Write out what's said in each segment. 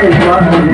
Thank you.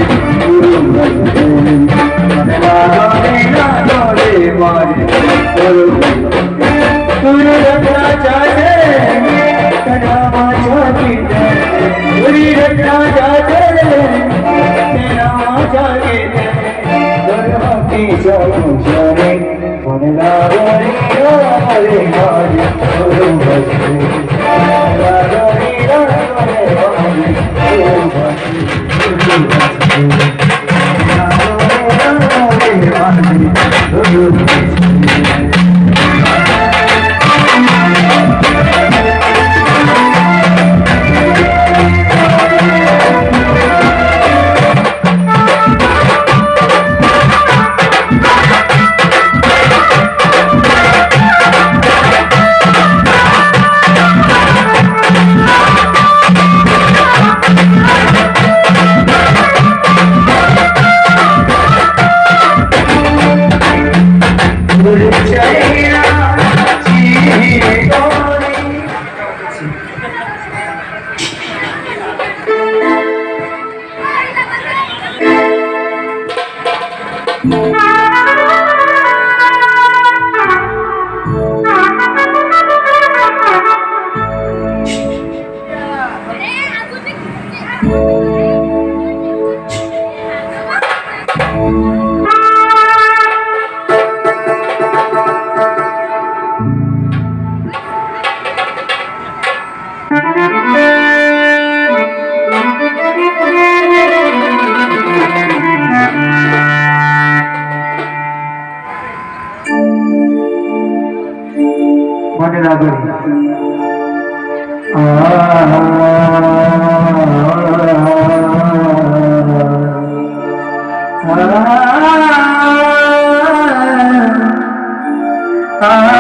Ah.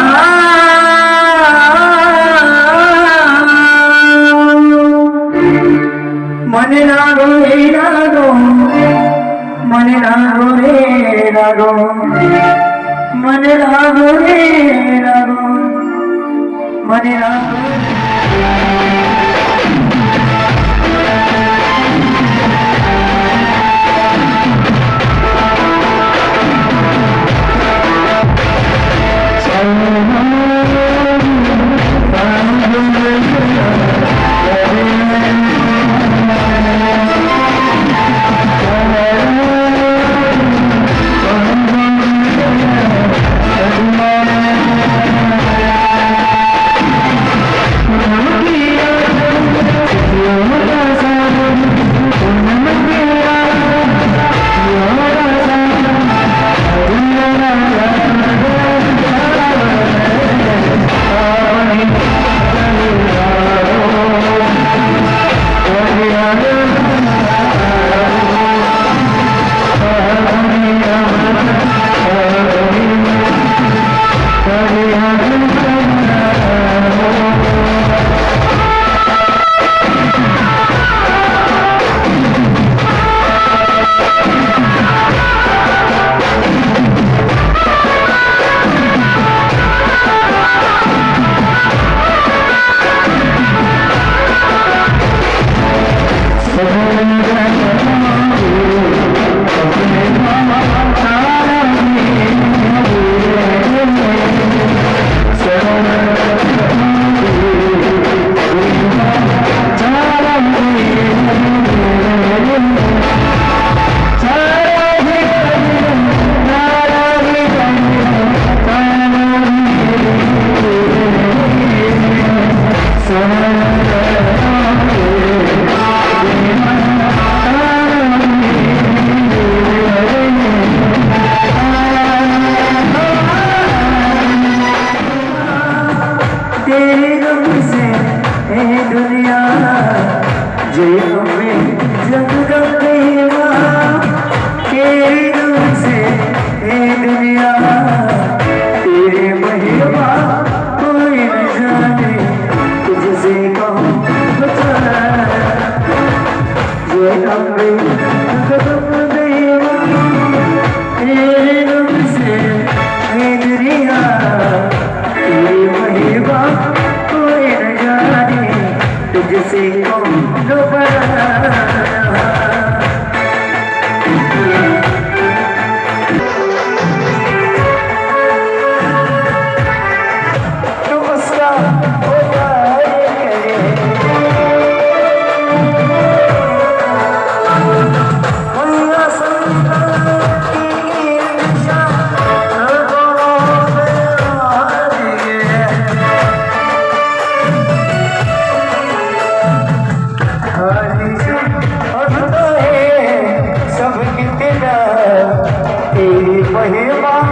Yılan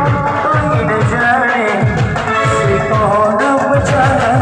gideceğim Seni doğru bıçağım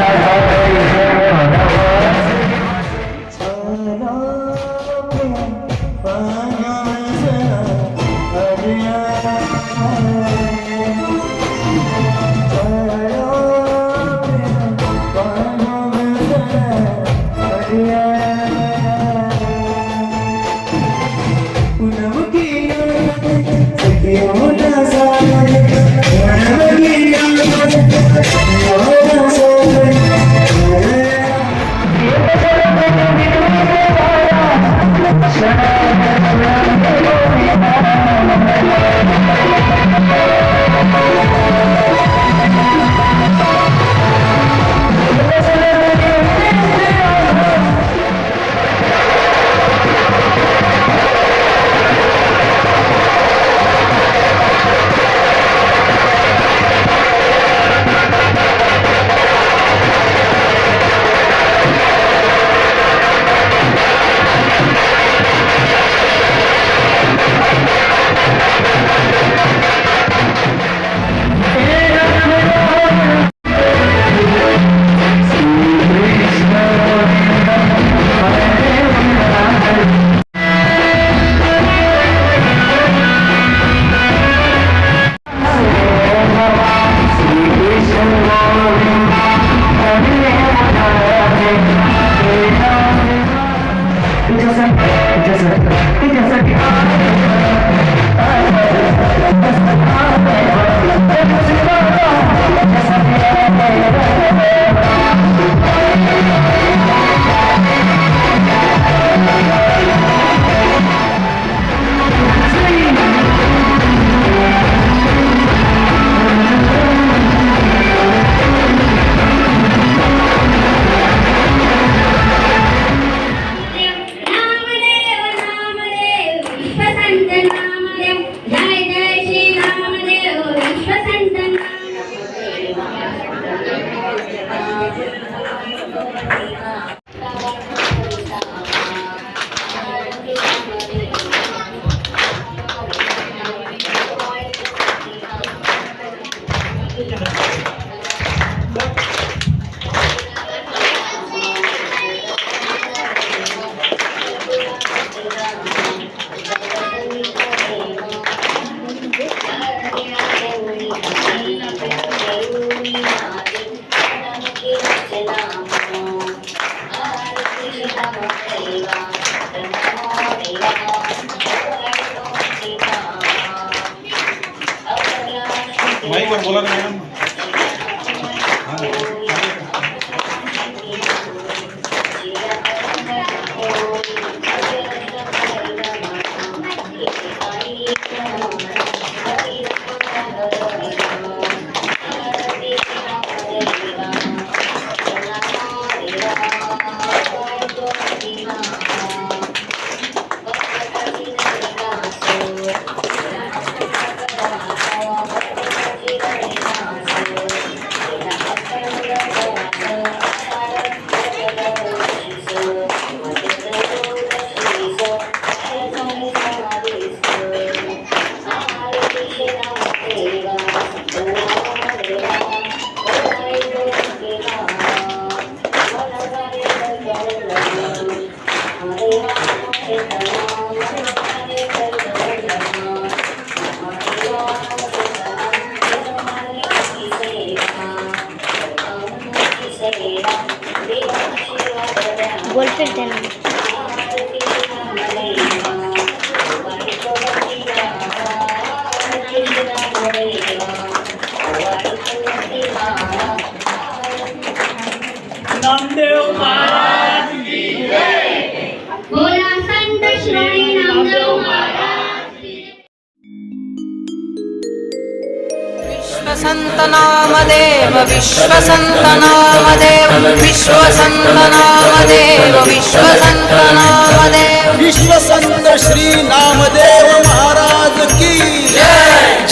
एक बार बोला madam श्रेणी नामदेव महाराज विश्वसन्त नामदेव विश्वसन्त नामदेव विश्वसन्त नामदेव विश्वसन्त नामदेव विश्वसंत श्री नामदेव महाराज की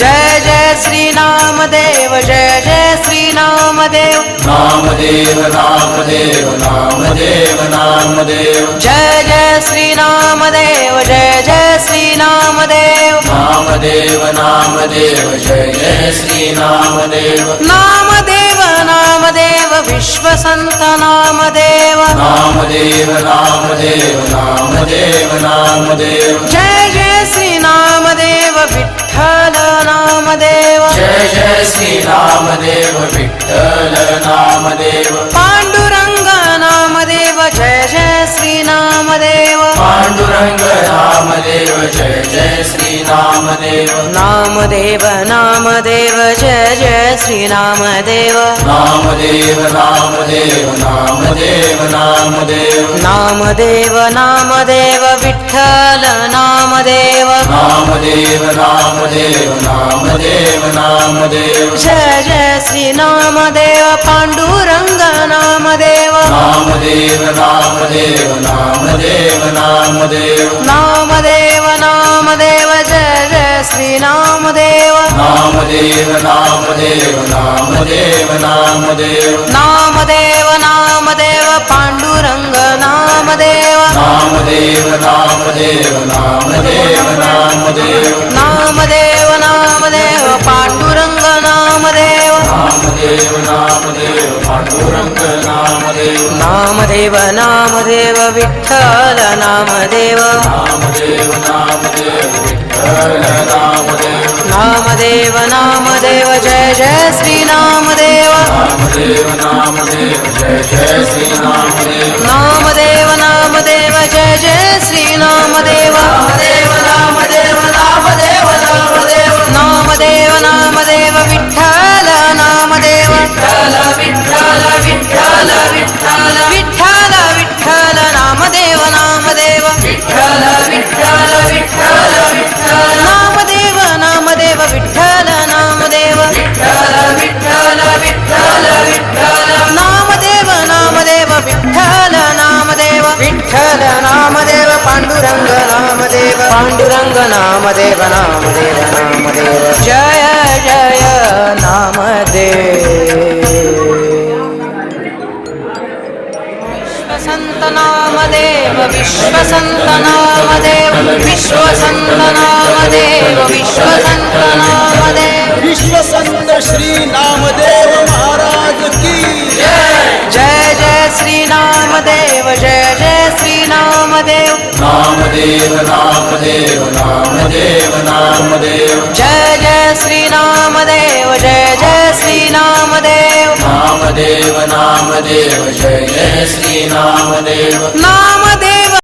जय जय श्री नामदेव जय जय श्री नामदेव। नामदेव नामदेव नामदेव नामदेव। जय जय श्री नामदेव जय जय श्री नामदेव नामदेव नामदेव जय जय श्री नामदेव नामदेव नामदेव विश्वसन्त नामदेव। नामदेव नामदेव नामदेव नामदेव। जय जय श्री नामदेव विठ्ठल नामदेव। जय जय श्री नामदेव विठ्ठल नामदेव। पांडुरंग नामदेव जय जय श्री नामदेव पांडुरंग नामदेव जय जय श्री नामदेव। नामदेव नामदेव जय जय श्री नामदेव। नामदेव नामदेव नामदेव नामदेव। नामदेव नामदेव विठ्ठल नामदेव। नामदेव नामदेव नामदेव नामदेव। जय जय श्री नामदेव पांडुरंग नामदेव। नामदेव नामदेव नामदेव। नामदेव। नामदेव नामदेव जय जय श्री नामदेव। नामदेव नामदेव नामदेव नामदेव। नामदेव नामदेव पांडुरंग नामदेव। नामदेव नामदेव नामदेव नामदेव। नामदेव नामदेव पांडुरंग नामदेव नामदेव पांडुरंग नामदेव नामदेव नामदेव विठ्ठल नामदेव। नामदेव नामदेव विठ्ठल नामदेव। नामदेव नामदेव जय जय श्री नामदेव। नामदेव नामदेव जय जय श्री नामदेव। नामदेव नामदेव जय जय श्री नामदेव नामदेव नामदेव। नामदेव नामदेव विठ्ठल विठ्ठल विठ्ठल विठ्ठल विठ्ठल विठ्ठल विठ्ठल नामदेव नामदेव विठ्ठल विठ्ठल विठ्ठल विठ्ठल नामदेव नामदेव विठ्ठल नामदेव विठ्ठल विठ्ठल विठ्ठल विठ्ठल नामदेव नामदेव विठ्ठल नामदेव विठ्ठल नामदेव पांडुरंग नामदेव पांडुरंग नामदेव नामदेव नामदेव जय जय नामदेव विश्वसन्त नामदेव विश्वसन्त नामदेव विश्वसन्त नामदेव विश्वसन्त नामदेव विश्वसंत श्री नामदेव महाराज की जय जय श्री नामदेव जय जय श्री नामदेव। नामदेव नामदेव नामदेव नामदेव। जय जय श्री नामदेव। नामदेव नामदेव जय जय श्री नामदेव. नाम